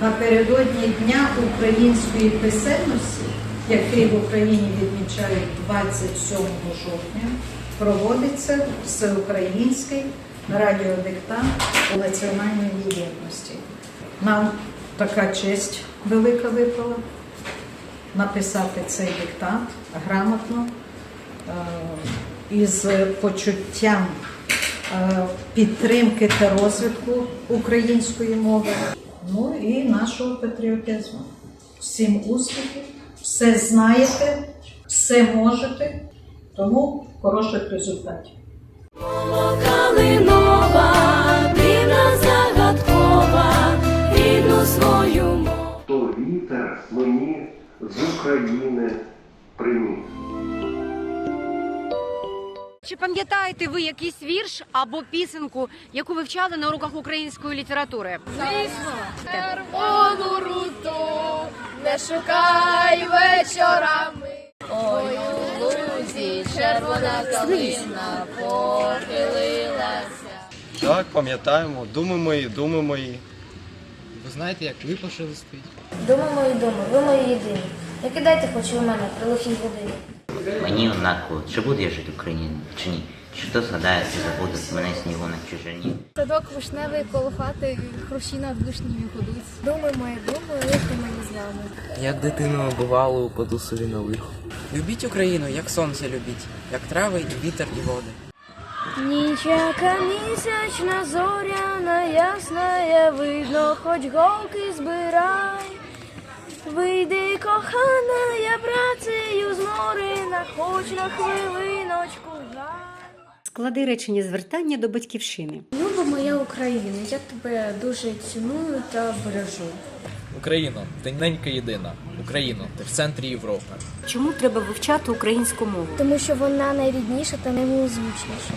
Напередодні Дня української писемності, який в Україні відмічають 27 жовтня, проводиться всеукраїнський радіодиктант у національній єдності. Нам така честь велика випала написати цей диктант грамотно е, із почуттям е, підтримки та розвитку української мови, ну і нашого патріотизму. Всім успіхів, все знаєте, все можете, тому хороших результатів. Калинова, дивна загадкова, рідну свою мову. то вітер мені з України приніс. Чи пам'ятаєте ви якийсь вірш або пісенку, яку вивчали на уроках української літератури? Червону руту не шукай вечорами. Ой, у лузі червона калина похилилася. Так, пам'ятаємо, думи мої, думи мої. Ви знаєте, як липа шелестить? Дома мої дома, ви мої єдині. Не кидайте хоч ви мене при лихій годині. Мені однаково, чи буду я жити в Україні, чи ні. Чи хто згадає, чи забуде мене снігу на чужині. Садок вишневий коло хати, хрущі над вишнями гудуть. Думи мої, думи, лихо мені з вами. Як дитину бувало, упаду собі на лихо. Любіть Україну, як сонце любіть, як трави і вітер і води. Ніч яка місячна зоряна, ясна, я видно, хоч голки збирай. Вийди, кохана, я працею зморена, хоч на хвилиночку. Склади речення звертання до батьківщини. Люба моя Україна, я тебе дуже ціную та бережу. Україно, ти ненька єдина. Україно, ти в центрі Європи. Чому треба вивчати українську мову? Тому що вона найрідніша та наймилозвучніша.